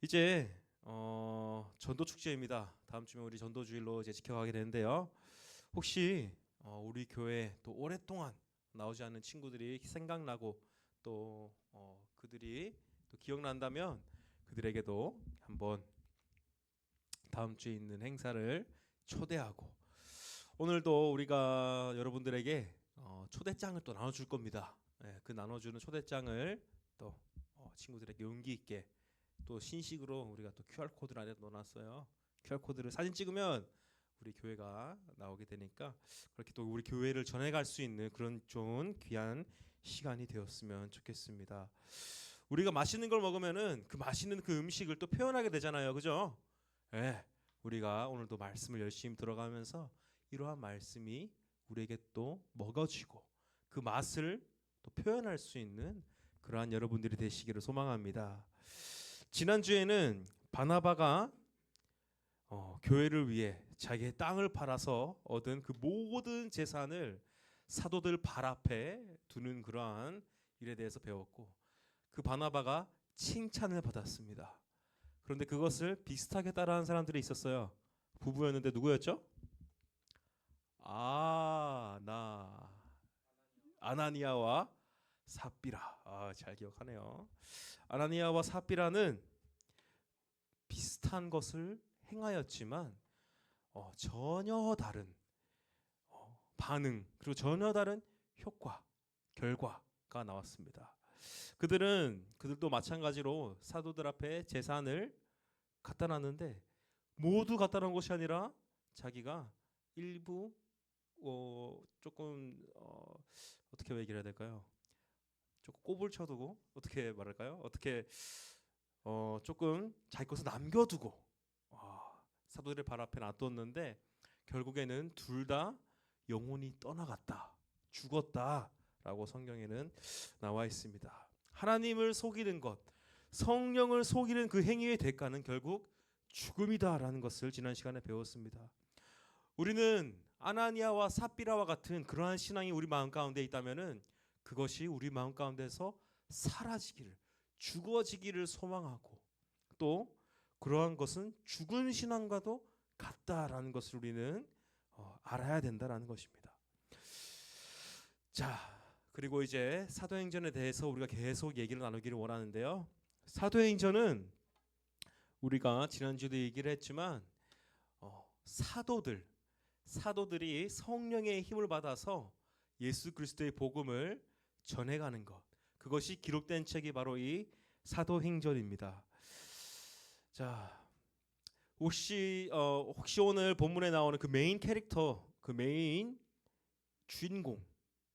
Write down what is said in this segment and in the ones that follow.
이제 어, 전도 축제입니다. 다음 주면 우리 전도 주일로 이제 지켜가게 되는데요. 혹시 어, 우리 교회 또 오랫동안 나오지 않는 친구들이 생각나고 또 어, 그들이 또 기억난다면 그들에게도 한번 다음 주에 있는 행사를 초대하고 오늘도 우리가 여러분들에게 어, 초대장을 또 나눠줄 겁니다. 예, 그 나눠주는 초대장을 또 어, 친구들에게 용기 있게 또 신식으로 우리가 또 QR 코드를 안에 넣어놨어요. QR 코드를 사진 찍으면 우리 교회가 나오게 되니까 그렇게 또 우리 교회를 전해갈 수 있는 그런 좋은 귀한 시간이 되었으면 좋겠습니다. 우리가 맛있는 걸 먹으면은 그 맛있는 그 음식을 또 표현하게 되잖아요, 그죠? 예, 우리가 오늘도 말씀을 열심히 들어가면서 이러한 말씀이 우리에게 또 먹어지고 그 맛을 또 표현할 수 있는 그러한 여러분들이 되시기를 소망합니다. 지난 주에는 바나바가 어, 교회를 위해 자기의 땅을 팔아서 얻은 그 모든 재산을 사도들 발 앞에 두는 그러한 일에 대해서 배웠고 그 바나바가 칭찬을 받았습니다. 그런데 그것을 비슷하게 따라한 사람들이 있었어요. 부부였는데 누구였죠? 아, 나 아나니아와 삽비라. 아, 잘 기억하네요. 아나니아와 삽비라는 비슷한 것을 행하였지만 어, 전혀 다른 어, 반응 그리고 전혀 다른 효과 결과가 나왔습니다. 그들은 그들도 마찬가지로 사도들 앞에 재산을 갖다 놨는데 모두 갖다 놓은 것이 아니라 자기가 일부 어, 조금 어, 어떻게 얘기를 해야 될까요? 조금 꼽을 쳐두고 어떻게 말할까요? 어떻게 어, 조금 자기 것을 남겨두고 아, 사도들의 발 앞에 놔뒀는데 결국에는 둘 다 영혼이 떠나갔다, 죽었다라고 성경에는 나와 있습니다. 하나님을 속이는 것, 성령을 속이는 그 행위의 대가는 결국 죽음이다라는 것을 지난 시간에 배웠습니다. 우리는 아나니아와 삽비라와 같은 그러한 신앙이 우리 마음 가운데 있다면은 그것이 우리 마음 가운데서 사라지기를 죽어지기를 소망하고 또 그러한 것은 죽은 신앙과도 같다라는 것을 우리는 어, 알아야 된다라는 것입니다. 자, 그리고 이제 사도행전에 대해서 우리가 계속 얘기를 나누기를 원하는데요. 사도행전은 우리가 지난주도 얘기를 했지만 어, 사도들 사도들이 성령의 힘을 받아서 예수 그리스도의 복음을 전해가는 것 그것이 기록된 책이 바로 이 사도행전입니다. 자, 혹시 어, 혹시 오늘 본문에 나오는 그 메인 캐릭터, 그 메인 주인공,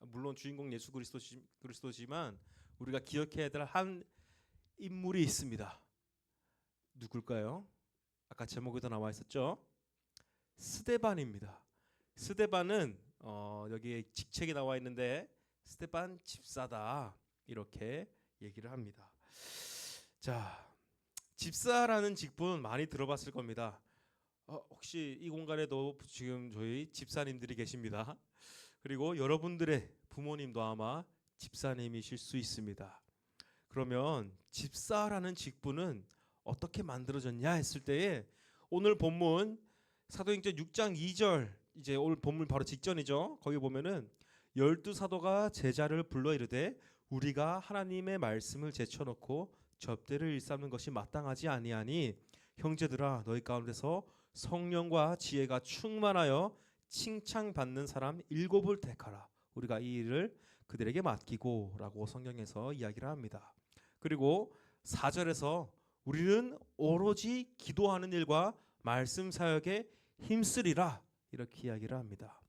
물론 주인공 예수 그리스도지, 그리스도지만 우리가 기억해야 될 한 인물이 있습니다. 누굴까요? 아까 제목에도 나와 있었죠. 스데반입니다. 스데반은 어, 여기에 직책이 나와 있는데 스데반 집사다 이렇게 얘기를 합니다. 자, 집사라는 직분 많이 들어봤을 겁니다. 어, 혹시 이 공간에도 지금 저희 집사님들이 계십니다. 그리고 여러분들의 부모님도 아마 집사님이실 수 있습니다. 그러면 집사라는 직분은 어떻게 만들어졌냐 했을 때에 오늘 본문 사도행전 6장 2절 이제 오늘 본문 바로 직전이죠. 거기 보면은 열두 사도가 제자를 불러 이르되 우리가 하나님의 말씀을 제쳐놓고 접대를 일삼는 것이 마땅하지 아니하니 형제들아 너희 가운데서 성령과 지혜가 충만하여 칭찬받는 사람 일곱을 택하라. 우리가 이 일을 그들에게 맡기고라고 성경에서 이야기를 합니다. 그리고 4절에서 우리는 오로지 기도하는 일과 말씀 사역에 힘쓰리라 이렇게 이야기를 합니다.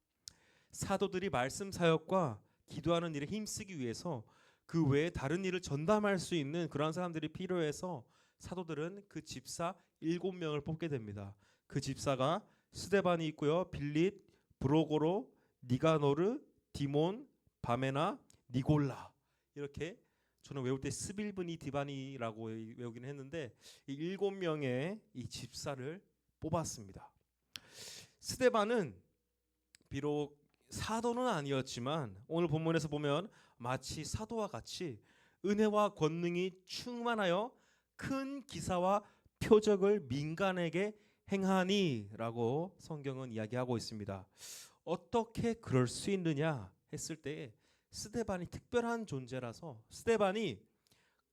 사도들이 말씀 사역과 기도하는 일에 힘쓰기 위해서 그 외에 다른 일을 전담할 수 있는 그런 사람들이 필요해서 사도들은 그 집사 일곱 명을 뽑게 됩니다. 그 집사가 스데반이 있고요, 빌릿, 브로고로, 니가노르, 디몬, 바메나, 니골라 이렇게 저는 외울 때 스빌브니 디바니라고 외우기는 했는데 이 일곱 명의 이 집사를 뽑았습니다. 스데반은 비록 사도는 아니었지만 오늘 본문에서 보면 마치 사도와 같이 은혜와 권능이 충만하여 큰 기사와 표적을 민간에게 행하니라고 성경은 이야기하고 있습니다. 어떻게 그럴 수 있느냐 했을 때 스데반이 특별한 존재라서 스데반이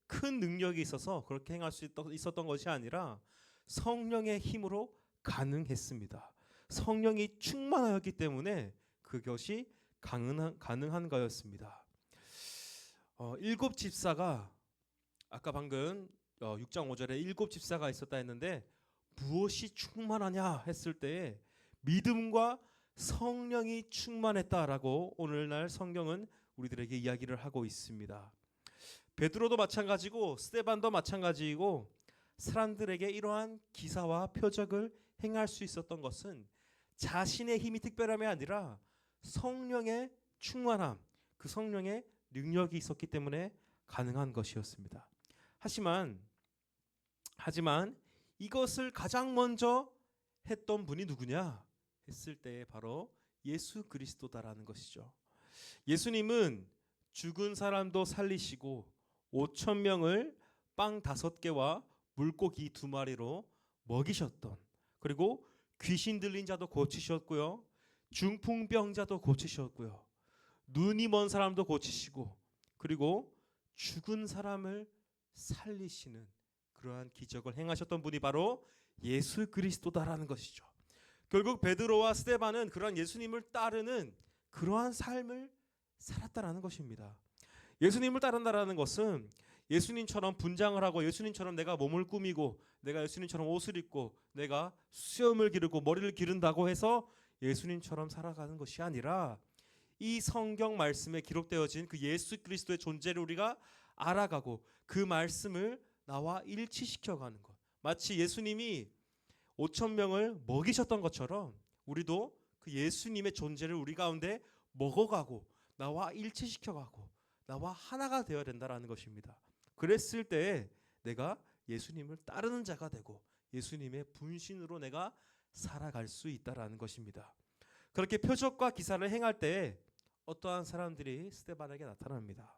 큰 능력이 있어서 그렇게 행할 수 있- 있었던 것이 아니라 성령의 힘으로 가능했습니다. 성령이 충만하였기 때문에 그것이 가능한, 가능한 거였습니다. 어, 일곱 집사가 아까 방금 어, 6장 5절에 일곱 집사가 있었다 했는데 무엇이 충만하냐 했을 때 믿음과 성령이 충만했다라고 오늘날 성경은 우리들에게 이야기를 하고 있습니다. 베드로도 마찬가지고 스테반도 마찬가지이고 사람들에게 이러한 기사와 표적을 행할 수 있었던 것은 자신의 힘이 특별함이 아니라 성령의 충만함, 그 성령의 능력이 있었기 때문에 가능한 것이었습니다. 하지만 하지만 이것을 가장 먼저 했던 분이 누구냐 했을 때 바로 예수 그리스도다라는 것이죠. 예수님은 죽은 사람도 살리시고 5천 명을 빵 다섯 개와 물고기 두 마리로 먹이셨던 그리고 귀신 들린 자도 고치셨고요. 중풍병자도 고치셨고요. 눈이 먼 사람도 고치시고 그리고 죽은 사람을 살리시는 그러한 기적을 행하셨던 분이 바로 예수 그리스도다라는 것이죠. 결국 베드로와 스데반은 그러한 예수님을 따르는 그러한 삶을 살았다라는 것입니다. 예수님을 따른다라는 것은 예수님처럼 분장을 하고 예수님처럼 내가 몸을 꾸미고 내가 예수님처럼 옷을 입고 내가 수염을 기르고 머리를 기른다고 해서 예수님처럼 살아가는 것이 아니라 이 성경 말씀에 기록되어진 그 예수 그리스도의 존재를 우리가 알아가고 그 말씀을 나와 일치시켜 가는 것. 마치 예수님이 5천 명을 먹이셨던 것처럼 우리도 그 예수님의 존재를 우리 가운데 먹어가고 나와 일치시켜 가고 나와 하나가 되어야 된다라는 것입니다. 그랬을 때 내가 예수님을 따르는 자가 되고 예수님의 분신으로 내가 살아갈 수 있다라는 것입니다. 그렇게 표적과 기사를 행할 때 어떠한 사람들이 스테반에게 나타납니다.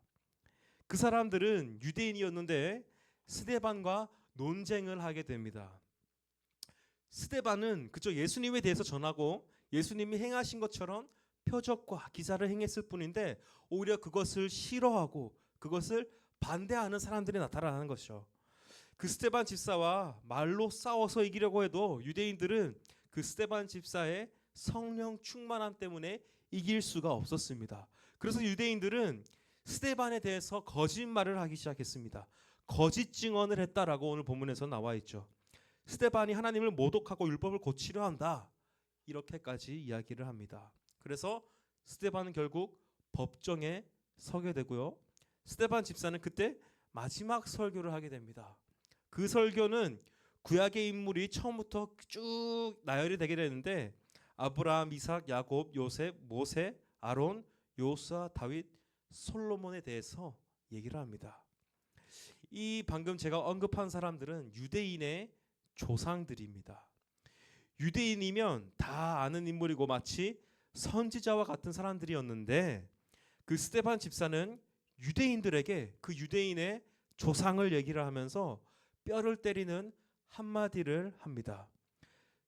그 사람들은 유대인이었는데 스데반과 논쟁을 하게 됩니다. 스데반은 그저 예수님에 대해서 전하고 예수님이 행하신 것처럼 표적과 기사를 행했을 뿐인데 오히려 그것을 싫어하고 그것을 반대하는 사람들이 나타나는 것이죠. 그 스테반 집사와 말로 싸워서 이기려고 해도 유대인들은 그 스테반 집사의 성령 충만함 때문에 이길 수가 없었습니다. 그래서 유대인들은 스테반에 대해서 거짓말을 하기 시작했습니다. 거짓 증언을 했다라고 오늘 본문에서 나와 있죠. 스테반이 하나님을 모독하고 율법을 고치려 한다. 이렇게까지 이야기를 합니다. 그래서 스테반은 결국 법정에 서게 되고요. 스테반 집사는 그때 마지막 설교를 하게 됩니다. 그 설교는 구약의 인물이 처음부터 쭉 나열이 되게 되는데 아브라함, 이삭, 야곱, 요셉, 모세, 아론, 요사, 다윗, 솔로몬에 대해서 얘기를 합니다. 이 방금 제가 언급한 사람들은 유대인의 조상들입니다. 유대인이면 다 아는 인물이고 마치 선지자와 같은 사람들이었는데 그 스테반 집사는 유대인들에게 그 유대인의 조상을 얘기를 하면서 뼈를 때리는 한마디를 합니다.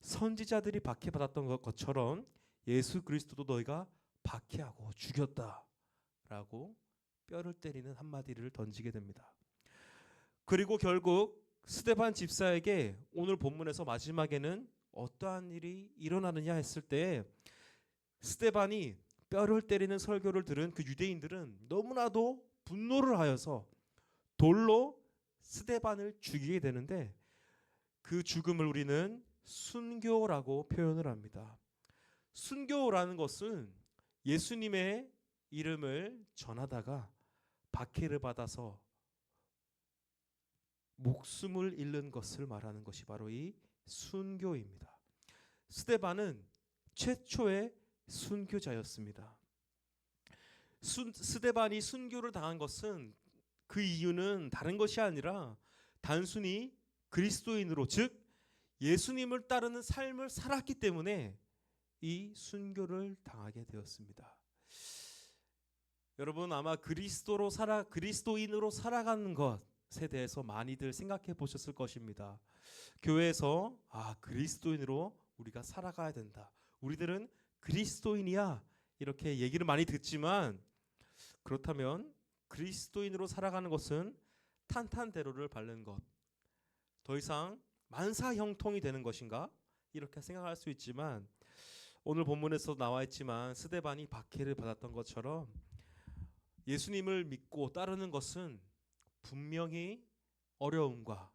선지자들이 박해받았던 것처럼 예수 그리스도도 너희가 박해하고 죽였다 라고 뼈를 때리는 한마디를 던지게 됩니다. 그리고 결국 스테반 집사에게 오늘 본문에서 마지막에는 어떠한 일이 일어나느냐 했을 때 스테반이 뼈를 때리는 설교를 들은 그 유대인들은 너무나도 분노를 하여서 돌로 스테반을 죽이게 되는데 그 죽음을 우리는 순교라고 표현을 합니다. 순교라는 것은 예수님의 이름을 전하다가 박해를 받아서 목숨을 잃는 것을 말하는 것이 바로 이 순교입니다. 스데반은 최초의 순교자였습니다. 순, 스데반이 순교를 당한 것은 그 이유는 다른 것이 아니라 단순히 그리스도인으로 즉 예수님을 따르는 삶을 살았기 때문에 이 순교를 당하게 되었습니다. 여러분 아마 그리스도로 살아 그리스도인으로 살아가는 것 대해서 많이들 생각해 보셨을 것입니다. 교회에서 아 그리스도인으로 우리가 살아가야 된다. 우리들은 그리스도인이야 이렇게 얘기를 많이 듣지만 그렇다면 그리스도인으로 살아가는 것은 탄탄대로를 밟는 것. 더 이상 만사 형통이 되는 것인가? 이렇게 생각할 수 있지만 오늘 본문에서 나와 있지만 스데반이 박해를 받았던 것처럼 예수님을 믿고 따르는 것은 분명히 어려움과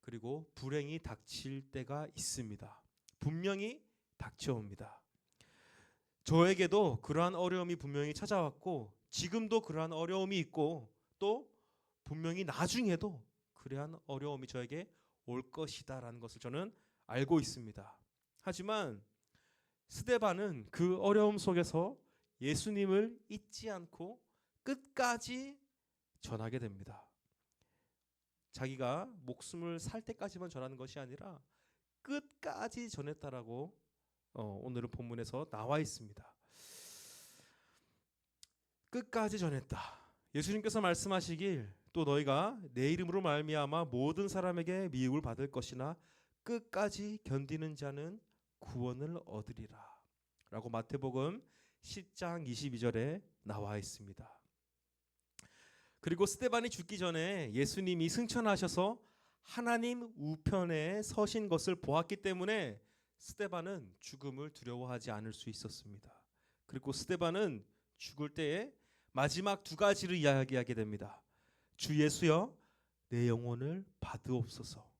그리고 불행이 닥칠 때가 있습니다. 분명히 닥쳐옵니다. 저에게도 그러한 어려움이 분명히 찾아왔고 지금도 그러한 어려움이 있고 또 분명히 나중에도 그러한 어려움이 저에게 올 것이다라는 것을 저는 알고 있습니다. 하지만 스데반은 그 어려움 속에서 예수님을 잊지 않고 끝까지 전하게 됩니다. 자기가 목숨을 살 때까지만 전하는 것이 아니라 끝까지 전했다라고 어, 오늘은 본문에서 나와 있습니다. 끝까지 전했다. 예수님께서 말씀하시길 또 너희가 내 이름으로 말미암아 모든 사람에게 미움을 받을 것이나 끝까지 견디는 자는 구원을 얻으리라. 라고 마태복음 10장 22절에 나와 있습니다. 그리고 스테반이 죽기 전에 예수님이 승천하셔서 하나님 우편에 서신 것을 보았기 때문에 스테반은 죽음을 두려워하지 않을 수 있었습니다. 그리고 스테반은 죽을 때에 마지막 두 가지를 이야기하게 됩니다. 주 예수여 내 영혼을 받으옵소서.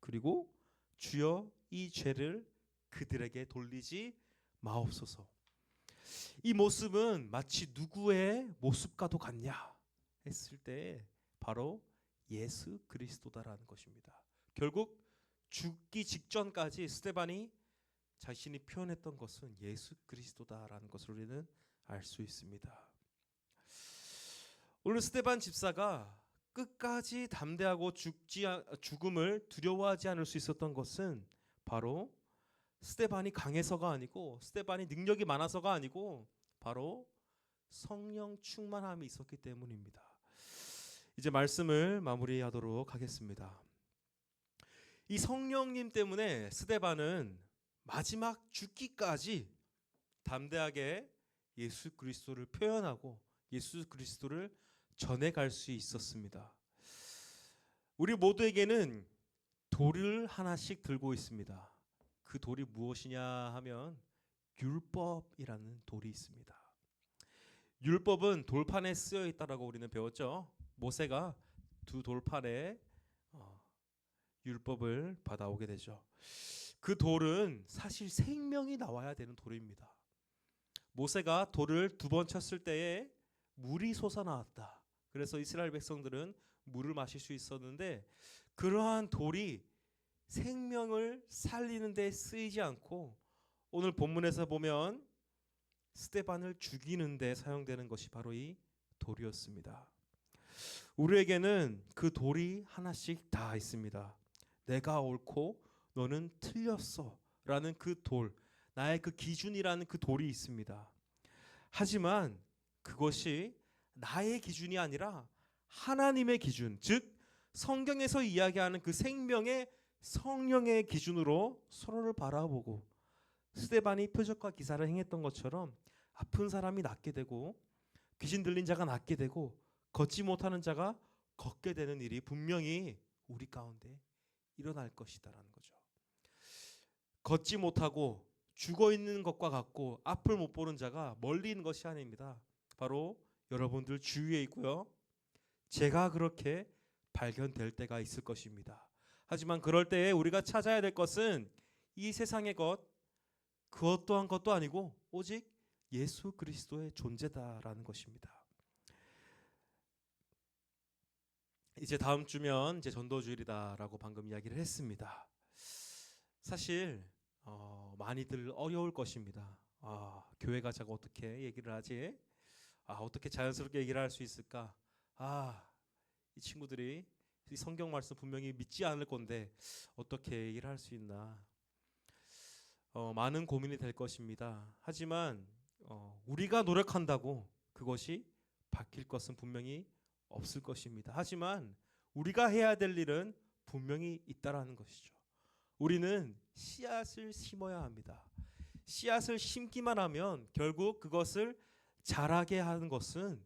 그리고 주여 이 죄를 그들에게 돌리지 마옵소서. 이 모습은 마치 누구의 모습과도 같냐 했을 때 바로 예수 그리스도다라는 것입니다. 결국 죽기 직전까지 스테반이 자신이 표현했던 것은 예수 그리스도다라는 것을 우리는 알 수 있습니다. 오늘 스테반 집사가 끝까지 담대하고 죽지 죽음을 두려워하지 않을 수 있었던 것은 바로 스테반이 강해서가 아니고 스테반이 능력이 많아서가 아니고 바로 성령 충만함이 있었기 때문입니다. 이제 말씀을 마무리하도록 하겠습니다. 이 성령님 때문에 스데반은 마지막 죽기까지 담대하게 예수 그리스도를 표현하고 예수 그리스도를 전해갈 수 있었습니다. 우리 모두에게는 돌을 하나씩 들고 있습니다. 그 돌이 무엇이냐 하면 율법이라는 돌이 있습니다. 율법은 돌판에 쓰여 있다라고 우리는 배웠죠. 모세가 두 돌판에 어, 율법을 받아오게 되죠. 그 돌은 사실 생명이 나와야 되는 돌입니다. 모세가 돌을 두 번 쳤을 때에 물이 솟아나왔다. 그래서 이스라엘 백성들은 물을 마실 수 있었는데 그러한 돌이 생명을 살리는 데 쓰이지 않고 오늘 본문에서 보면 스테반을 죽이는 데 사용되는 것이 바로 이 돌이었습니다. 우리에게는 그 돌이 하나씩 다 있습니다. 내가 옳고 너는 틀렸어. 라는 그 돌, 나의 그 기준이라는 그 돌이 있습니다. 하지만 그것이 나의 기준이 아니라 하나님의 기준, 즉 성경에서 이야기하는 그 생명의 성령의 기준으로 서로를 바라보고 스데반이 표적과 기사를 행했던 것처럼 아픈 사람이 낫게 되고 귀신 들린 자가 낫게 되고 걷지 못하는 자가 걷게 되는 일이 분명히 우리 가운데 일어날 것이다라는 거죠. 걷지 못하고 죽어 있는 것과 같고 앞을 못 보는 자가 멀리 있는 것이 아닙니다. 바로 여러분들 주위에 있고요. 제가 그렇게 발견될 때가 있을 것입니다. 하지만 그럴 때에 우리가 찾아야 될 것은 이 세상의 것 그것 또한 것도 아니고 오직 예수 그리스도의 존재다라는 것입니다. 이제 다음 주면 이제 전도주일이다라고 방금 이야기를 했습니다. 사실 어, 많이들 어려울 것입니다. 아, 교회 가자고 어떻게 얘기를 하지? 아, 어떻게 자연스럽게 얘기를 할 수 있을까? 아, 이 친구들이 이 성경 말씀 분명히 믿지 않을 건데 어떻게 얘기를 할 수 있나? 어, 많은 고민이 될 것입니다. 하지만 어, 우리가 노력한다고 그것이 바뀔 것은 분명히 없을 것입니다. 하지만 우리가 해야 될 일은 분명히 있다라는 것이죠. 우리는 씨앗을 심어야 합니다. 씨앗을 심기만 하면 결국 그것을 자라게 하는 것은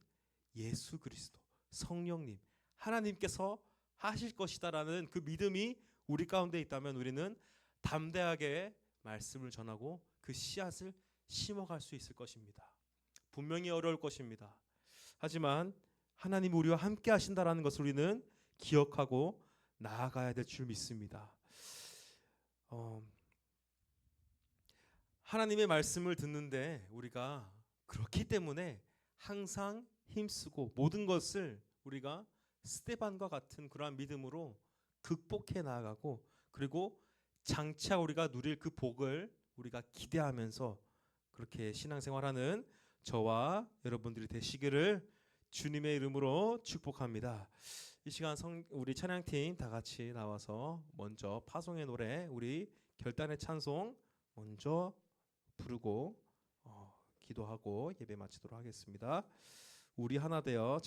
예수 그리스도, 성령님, 하나님께서 하실 것이다라는 그 믿음이 우리 가운데 있다면 우리는 담대하게 말씀을 전하고 그 씨앗을 심어갈 수 있을 것입니다. 분명히 어려울 것입니다. 하지만 하나님 우리와 함께 하신다라는 것을 우리는 기억하고 나아가야 될 줄 믿습니다. 어, 하나님의 말씀을 듣는데 우리가 그렇기 때문에 항상 힘쓰고 모든 것을 우리가 스테반과 같은 그러한 믿음으로 극복해 나아가고 그리고 장차 우리가 누릴 그 복을 우리가 기대하면서 그렇게 신앙생활하는 저와 여러분들이 되시기를 주님의 이름으로 축복합니다. 이 시간 성, 우리 찬양팀 다 같이 나와서 먼저 파송의 노래 우리 결단의 찬송 먼저 부르고 어, 기도하고 예배 마치도록 하겠습니다. 우리 하나 되어